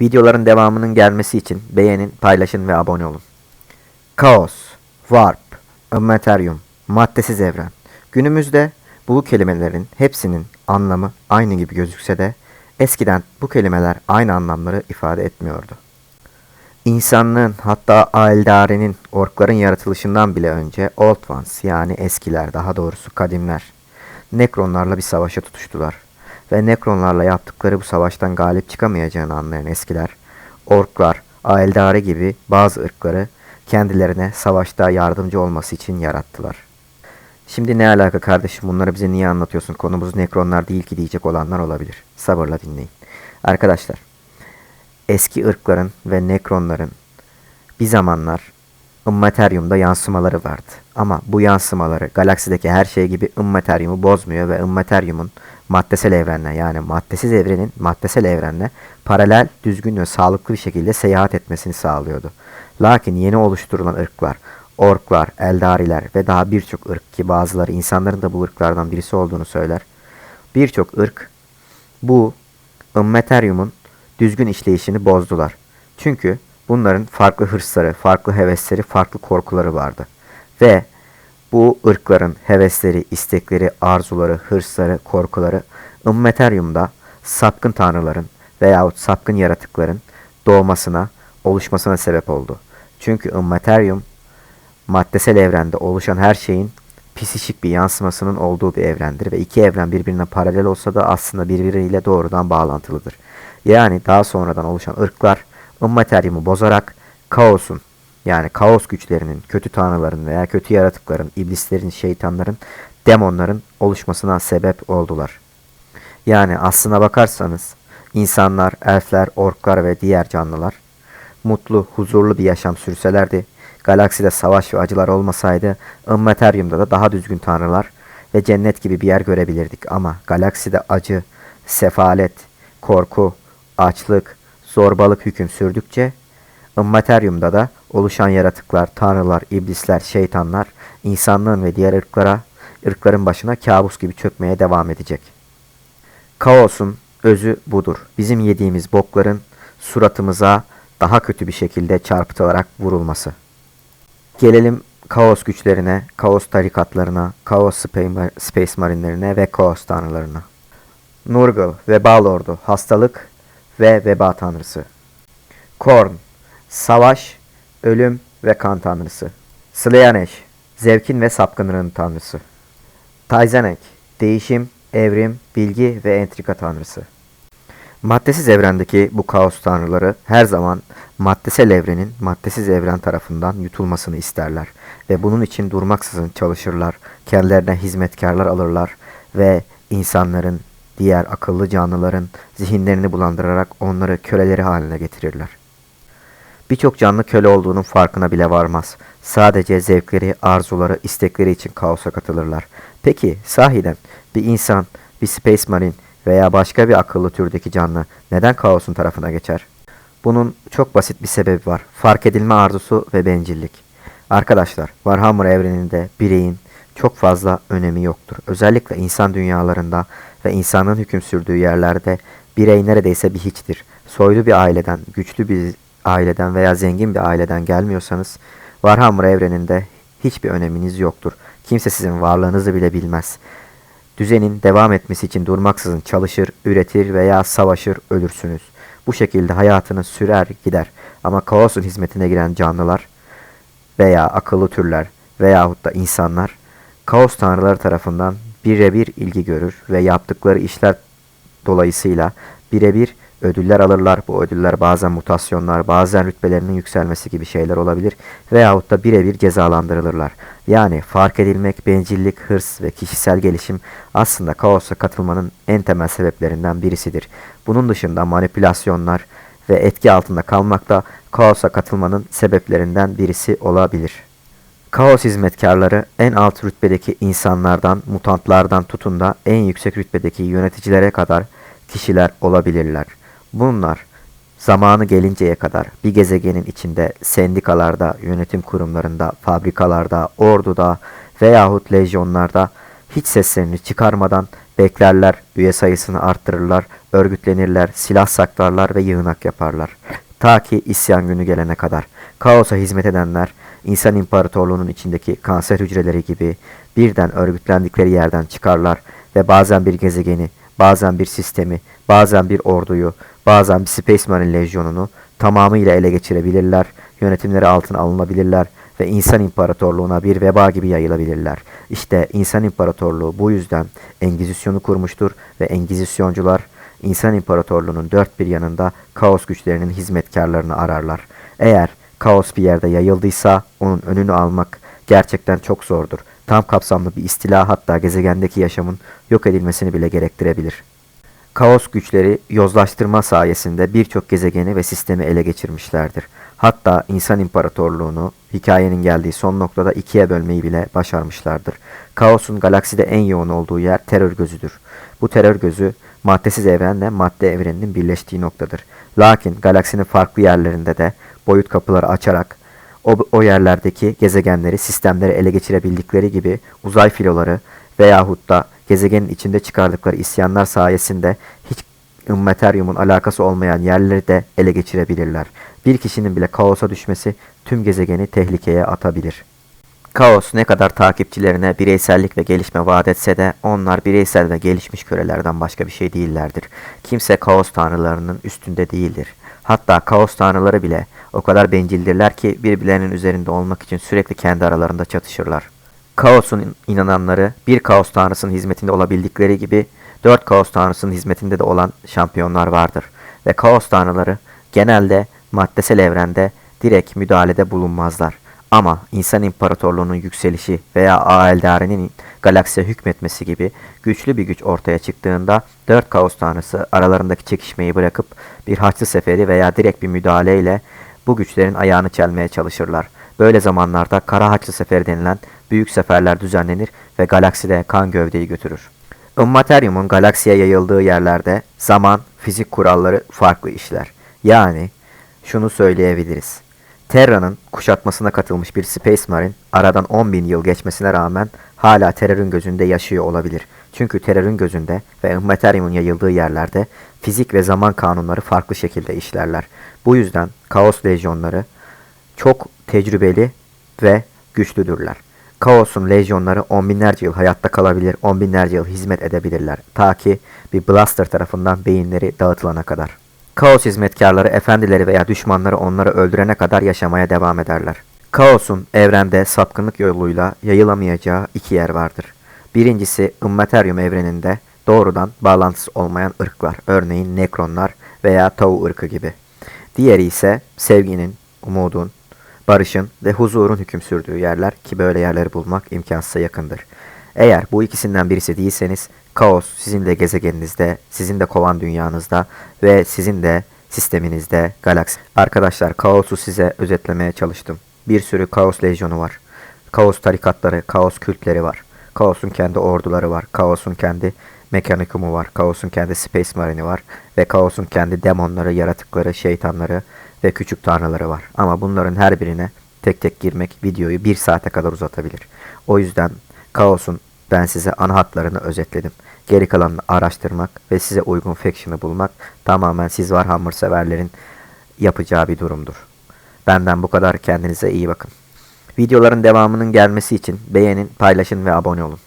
Videoların devamının gelmesi için beğenin, paylaşın ve abone olun. Kaos, Warp, Immaterium, Maddesiz Evren. Günümüzde bu kelimelerin hepsinin anlamı aynı gibi gözükse de eskiden bu kelimeler aynı anlamları ifade etmiyordu. İnsanlığın hatta Aeldare'nin orkların yaratılışından bile önce Old Ones yani eskiler daha doğrusu kadimler Nekronlarla bir savaşa tutuştular. Ve Nekronlarla yaptıkları bu savaştan galip çıkamayacağını anlayan eskiler, Orklar, Aeldare gibi bazı ırkları kendilerine savaşta yardımcı olması için yarattılar. Şimdi ne alaka kardeşim bunları bize niye anlatıyorsun konumuz Nekronlar değil ki diyecek olanlar olabilir. Sabırla dinleyin. Arkadaşlar eski ırkların ve nekronların bir zamanlar Immaterium'da yansımaları vardı. Ama bu yansımaları galaksideki her şey gibi Immaterium'u bozmuyor ve Immaterium'un maddesel evrenle yani maddesiz evrenin maddesel evrenle paralel, düzgün ve sağlıklı bir şekilde seyahat etmesini sağlıyordu. Lakin yeni oluşturulan ırklar, orklar, eldariler ve daha birçok ırk ki bazıları insanların da bu ırklardan birisi olduğunu söyler. Birçok ırk bu Immaterium'un düzgün işleyişini bozdular. Çünkü bunların farklı hırsları, farklı hevesleri, farklı korkuları vardı. Ve bu ırkların hevesleri, istekleri, arzuları, hırsları, korkuları Immaterium'da sapkın tanrıların veyahut sapkın yaratıkların doğmasına, oluşmasına sebep oldu. Çünkü Immaterium maddesel evrende oluşan her şeyin psişik bir yansımasının olduğu bir evrendir ve iki evren birbirine paralel olsa da aslında birbiriyle doğrudan bağlantılıdır. Yani daha sonradan oluşan ırklar Immaterium'u bozarak kaosun yani kaos güçlerinin, kötü tanrıların veya kötü yaratıkların, iblislerin, şeytanların, demonların oluşmasına sebep oldular. Yani aslına bakarsanız insanlar, elfler, orklar ve diğer canlılar mutlu, huzurlu bir yaşam sürselerdi, galakside savaş ve acılar olmasaydı, Immaterium'da da daha düzgün tanrılar ve cennet gibi bir yer görebilirdik. Ama galakside acı, sefalet, korku, açlık, zorbalık hüküm sürdükçe Immaterium'da da oluşan yaratıklar, tanrılar, iblisler, şeytanlar insanlığın ve diğer ırklara, ırkların başına kabus gibi çökmeye devam edecek. Kaosun özü budur. Bizim yediğimiz bokların suratımıza daha kötü bir şekilde çarpıtılarak vurulması. Gelelim kaos güçlerine, kaos tarikatlarına, kaos space marinlerine ve kaos tanrılarına. Nurgle, veba lordu, hastalık ve veba tanrısı. Korn, savaş, ölüm ve kan tanrısı. Slaanesh, zevkin ve sapkınlığın tanrısı. Taizanek, değişim, evrim, bilgi ve entrika tanrısı. Maddesiz evrendeki bu kaos tanrıları her zaman maddesel evrenin maddesiz evren tarafından yutulmasını isterler ve bunun için durmaksızın çalışırlar, kendilerine hizmetkarlar alırlar ve insanların, diğer akıllı canlıların zihinlerini bulandırarak onları köleleri haline getirirler. Birçok canlı köle olduğunun farkına bile varmaz. Sadece zevkleri, arzuları, istekleri için kaosa katılırlar. Peki sahiden bir insan, bir space marine veya başka bir akıllı türdeki canlı neden kaosun tarafına geçer? Bunun çok basit bir sebebi var. Fark edilme arzusu ve bencillik. Arkadaşlar, Warhammer evreninde bireyin çok fazla önemi yoktur. Özellikle insan dünyalarında ve insanın hüküm sürdüğü yerlerde birey neredeyse bir hiçtir. Soylu bir aileden, güçlü bir aileden veya zengin bir aileden gelmiyorsanız Warhammer evreninde hiçbir öneminiz yoktur. Kimse sizin varlığınızı bile bilmez. Düzenin devam etmesi için durmaksızın çalışır, üretir veya savaşır, ölürsünüz. Bu şekilde hayatını sürer gider. Ama kaosun hizmetine giren canlılar veya akıllı türler veyahut da insanlar kaos tanrıları tarafından birebir ilgi görür ve yaptıkları işler dolayısıyla birebir ödüller alırlar. Bu ödüller bazen mutasyonlar, bazen rütbelerinin yükselmesi gibi şeyler olabilir veyahut da birebir cezalandırılırlar. Yani fark edilmek, bencillik, hırs ve kişisel gelişim aslında kaosa katılmanın en temel sebeplerinden birisidir. Bunun dışında manipülasyonlar ve etki altında kalmak da kaosa katılmanın sebeplerinden birisi olabilir. Kaos hizmetkarları en alt rütbedeki insanlardan, mutantlardan tutun da en yüksek rütbedeki yöneticilere kadar kişiler olabilirler. Bunlar zamanı gelinceye kadar bir gezegenin içinde sendikalarda, yönetim kurumlarında, fabrikalarda, orduda veyahut lejyonlarda hiç seslerini çıkarmadan beklerler, üye sayısını arttırırlar, örgütlenirler, silah saklarlar ve yığınak yaparlar. Ta ki isyan günü gelene kadar. Kaosa hizmet edenler, insan imparatorluğunun içindeki kanser hücreleri gibi birden örgütlendikleri yerden çıkarlar ve bazen bir gezegeni, bazen bir sistemi, bazen bir orduyu, bazen bir Space Marine lejyonunu tamamıyla ele geçirebilirler, yönetimleri altına alınabilirler ve insan imparatorluğuna bir veba gibi yayılabilirler. İşte insan imparatorluğu bu yüzden Engizisyonu kurmuştur ve Engizisyoncular insan imparatorluğunun dört bir yanında kaos güçlerinin hizmetkarlarını ararlar. Eğer kaos bir yerde yayıldıysa onun önünü almak gerçekten çok zordur. Tam kapsamlı bir istila hatta gezegendeki yaşamın yok edilmesini bile gerektirebilir. Kaos güçleri yozlaştırma sayesinde birçok gezegeni ve sistemi ele geçirmişlerdir. Hatta insan imparatorluğunu hikayenin geldiği son noktada ikiye bölmeyi bile başarmışlardır. Kaosun galakside en yoğun olduğu yer terör gözüdür. Bu terör gözü maddesiz evrenle madde evreninin birleştiği noktadır. Lakin galaksinin farklı yerlerinde de boyut kapıları açarak o, o yerlerdeki gezegenleri, sistemleri ele geçirebildikleri gibi uzay filoları veyahut da gezegenin içinde çıkardıkları isyanlar sayesinde hiç Immaterium'un alakası olmayan yerleri de ele geçirebilirler. Bir kişinin bile kaosa düşmesi tüm gezegeni tehlikeye atabilir. Kaos ne kadar takipçilerine bireysellik ve gelişme vaat etse de onlar bireysel ve gelişmiş kölelerden başka bir şey değillerdir. Kimse kaos tanrılarının üstünde değildir. Hatta kaos tanrıları bile o kadar bencildirler ki birbirlerinin üzerinde olmak için sürekli kendi aralarında çatışırlar. Kaos'un inananları bir kaos tanrısının hizmetinde olabildikleri gibi dört kaos tanrısının hizmetinde de olan şampiyonlar vardır. Ve kaos tanrıları genelde maddesel evrende direkt müdahalede bulunmazlar. Ama insan imparatorluğunun yükselişi veya Aeldare'nin galaksiye hükmetmesi gibi güçlü bir güç ortaya çıktığında dört kaos tanrısı aralarındaki çekişmeyi bırakıp bir haçlı seferi veya direkt bir müdahaleyle bu güçlerin ayağını çelmeye çalışırlar. Böyle zamanlarda Kara Haçlı Seferi denilen büyük seferler düzenlenir ve galakside kan gövdeyi götürür. Immaterium'un galaksiye yayıldığı yerlerde zaman, fizik kuralları farklı işler. Yani şunu söyleyebiliriz. Terra'nın kuşatmasına katılmış bir Space Marine aradan 10 bin yıl geçmesine rağmen hala terörün gözünde yaşıyor olabilir. Çünkü terörün gözünde ve Immaterium'un yayıldığı yerlerde fizik ve zaman kanunları farklı şekilde işlerler. Bu yüzden Kaos Lejyonları çok tecrübeli ve güçlüdürler. Kaos'un lejyonları on binlerce yıl hayatta kalabilir, on binlerce yıl hizmet edebilirler. Ta ki bir blaster tarafından beyinleri dağıtılana kadar. Kaos hizmetkarları, efendileri veya düşmanları onları öldürene kadar yaşamaya devam ederler. Kaos'un evrende sapkınlık yoluyla yayılamayacağı iki yer vardır. Birincisi Immaterium evreninde doğrudan bağlantısı olmayan ırklar, örneğin Nekronlar veya Tau ırkı gibi. Diğeri ise sevginin, umudun, barışın ve huzurun hüküm sürdüğü yerler ki böyle yerleri bulmak imkansıza yakındır. Eğer bu ikisinden birisi değilseniz kaos sizin de gezegeninizde, sizin de kovan dünyanızda ve sizin de sisteminizde galaksi. Arkadaşlar kaosu size özetlemeye çalıştım. Bir sürü kaos lejyonu var. Kaos tarikatları, kaos kültleri var. Kaos'un kendi orduları var. Kaos'un kendi mekanikumu var. Kaos'un kendi Space Marine'i var. Ve Kaos'un kendi demonları, yaratıkları, şeytanları ve küçük tanrıları var. Ama bunların her birine tek tek girmek videoyu bir saate kadar uzatabilir. O yüzden Kaos'un ben size ana hatlarını özetledim. Geri kalanını araştırmak ve size uygun faction'ı bulmak tamamen siz Warhammer severlerin yapacağı bir durumdur. Benden bu kadar kendinize iyi bakın. Videoların devamının gelmesi için beğenin, paylaşın ve abone olun.